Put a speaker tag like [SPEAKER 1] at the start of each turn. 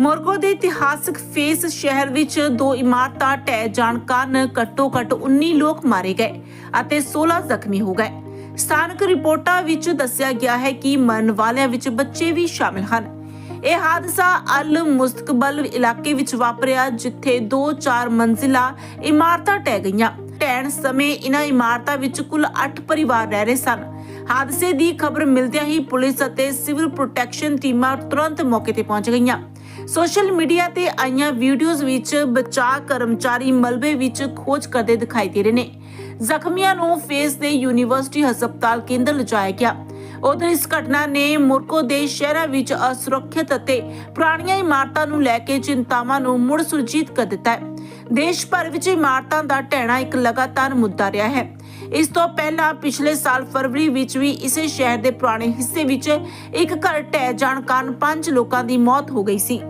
[SPEAKER 1] ਮੋਰਗੋ ਦੇ ਇਤਿਹਾਸਕ ਫੇਸ ਸ਼ਹਿਰ ਵਿੱਚ ਦੋ ਇਮਾਰਤਾਂ ਢਹਿ ਜਾਣ ਕਾਰਨ ਘੱਟੋ-ਘੱਟ 19 ਲੋਕ ਮਾਰੇ ਗਏ ਅਤੇ 16 ਜ਼ਖਮੀ ਹੋ ਗਏ। ਸਥਾਨਕ ਰਿਪੋਰਟਾਂ ਵਿੱਚ ਦੱਸਿਆ ਗਿਆ ਹੈ ਕਿ ਮਰਨ ਵਾਲਿਆਂ ਵਿੱਚ ਬੱਚੇ ਵੀ ਸ਼ਾਮਿਲ ਹਨ। ਇਹ ਹਾਦਸਾ ਅਲ ਮੁਸਤਕਬਲ ਇਲਾਕੇ ਵਿੱਚ ਵਾਪਰਿਆ, ਜਿੱਥੇ 2-4 ਮੰਜ਼ਿਲਾ ਇਮਾਰਤਾਂ ਢਹਿ ਗਈਆਂ। ਢਹਿਣ ਸਮੇਂ ਇਨ੍ਹਾਂ ਇਮਾਰਤਾਂ ਵਿੱਚ ਕੁੱਲ 8 ਪਰਿਵਾਰ ਰਹਿ ਰਹੇ ਸਨ। ਹਾਦਸੇ ਦੀ ਖਬਰ ਮਿਲਦਿਆਂ ਹੀ ਪੁਲਿਸ ਅਤੇ ਸਿਵਲ ਪ੍ਰੋਟੈਕਸ਼ਨ ਟੀਮਾਂ ਤੁਰੰਤ ਮੌਕੇ ਤੇ ਪਹੁੰਚ ਗਈਆਂ। ਸੋਸ਼ਲ ਮੀਡੀਆ ਤੇ ਆਈਆਂ ਵੀਡੀਓਜ਼ ਵਿੱਚ ਬਚਾਅ ਕਰਮਚਾਰੀ ਮਲਬੇ ਵਿੱਚ ਖੋਜ ਕਰਦੇ ਦਿਖਾਈ ਦੇ ਰਹੇ ਨੇ। ਜ਼ਖਮੀਆਂ ਨੂੰ ਫੇਸ ਦੇ ਯੂਨੀਵਰਸਿਟੀ ਹਸਪਤਾਲ ਕੇਂਦਰ ਲਿਜਾਇਆ ਗਿਆ। ਉਧਰ ਇਸ ਘਟਨਾ ਨੇ ਮੁਰਕੋ ਦੇ ਸ਼ਹਿਰਾਂ ਵਿੱਚ ਅਸੁਰੱਖਿਅਤ ਅਤੇ ਪੁਰਾਣੀਆਂ ਇਮਾਰਤਾਂ ਨੂੰ ਲੈ ਕੇ ਚਿੰਤਾਵਾਂ ਨੂੰ ਮੁੜ ਸੁਰਜੀਤ ਕਰ ਦਿੱਤਾ ਹੈ। ਦੇਸ਼ ਭਰ ਵਿੱਚ ਇਮਾਰਤਾਂ ਦਾ ਢਹਿਣਾ ਇੱਕ ਲਗਾਤਾਰ ਮੁੱਦਾ ਰਿਹਾ ਹੈ। ਇਸ ਤੋਂ ਪਹਿਲਾਂ ਪਿਛਲੇ ਸਾਲ ਫਰਵਰੀ ਵਿੱਚ ਵੀ ਇਸੇ ਸ਼ਹਿਰ ਦੇ ਪੁਰਾਣੇ ਹਿੱਸੇ ਵਿੱਚ ਇੱਕ ਘਰ ਢਹਿ ਜਾਣ ਕਾਰਨ ਪੰਜ ਲੋਕਾਂ ਦੀ ਮੌਤ ਹੋ ਗਈ ਸੀ।